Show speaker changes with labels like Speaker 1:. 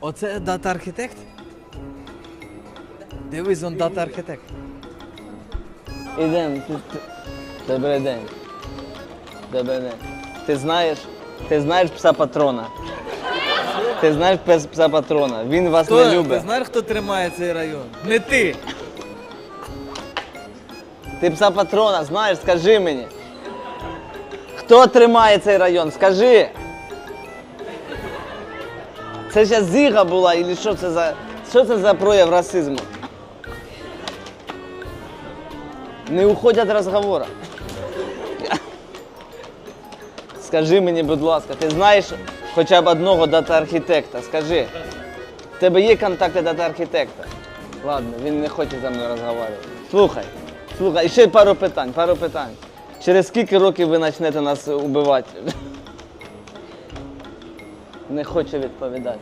Speaker 1: Оце дата архітект? Дивись, он дата архітект.
Speaker 2: Ти- ти- Добрий день. Добрий день. Ти знаєш, ти знаєш пса патрона. Ти знаєш пес пса патрона. Він вас
Speaker 1: Хто,
Speaker 2: не
Speaker 1: ти
Speaker 2: любить.
Speaker 1: знаєш, хто тримає цей район? Не ти.
Speaker 2: Ти пса патрона знаєш, скажи мені. Хто тримає цей район? Скажи. Це ще зіга була, і що це за. Що це за прояв расизму? Не уходь від розговору. Скажи мені, будь ласка, ти знаєш хоча б одного дата-архітекта? Скажи. В тебе є контакти дата-архітекта? Ладно, він не хоче зі мною розмовляти. Слухай, слухай, ще пару питань, пару питань. Через скільки років ви почнете нас убивати? Не хоче відповідати.